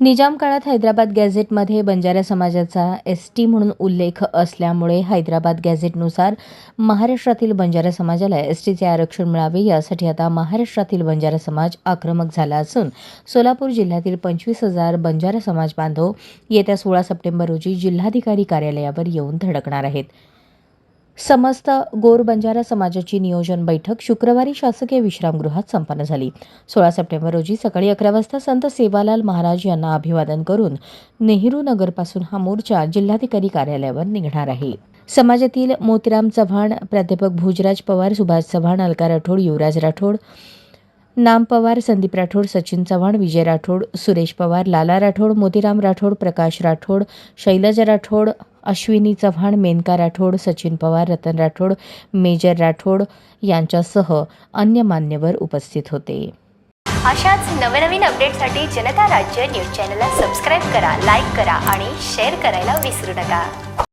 निजाम काळात हैदराबाद गॅझेटमध्ये बंजारा समाजाचा एस टी म्हणून उल्लेख असल्यामुळे हैदराबाद गॅझेटनुसार महाराष्ट्रातील बंजारा समाजाला एस टीचे आरक्षण मिळावे यासाठी आता महाराष्ट्रातील बंजारा समाज आक्रमक झाला असून सोलापूर जिल्ह्यातील पंचवीस हजार बंजारा समाज बांधव येत्या सोळा सप्टेंबर रोजी जिल्हाधिकारी कार्यालयावर येऊन धडकणार आहेत. समस्त गोर बंजारा समाजाची नियोजन बैठक शुक्रवारी शासकीय विश्रामगृहात संपन्न झाली. सोळा सप्टेंबर रोजी सकाळी अकरा वाजता संत सेवालाल महाराज यांना अभिवादन करून नेहरू नगरपासून हा मोर्चा जिल्हाधिकारी कार्यालयावर निघणार आहे. समाजातील मोतीराम चव्हाण प्राध्यापक भुजराज पवार सुभाष चव्हाण अलका राठोड युवराज राठोड नाम पवार संदीप राठोड सचिन चव्हाण विजय राठोड सुरेश पवार लाला राठोड मोतीराम राठोड प्रकाश राठोड शैलजा राठोड अश्विनी चव्हाण मेनका राठोड सचिन पवार रतन राठोड मेजर राठोड यांच्यासह अन्य मान्यवर उपस्थित होते. अशाच नवनवीन अपडेटसाठी जनता राज्य न्यूज चॅनलला सबस्क्राईब करा लाईक करा आणि शेअर करायला विसरू नका.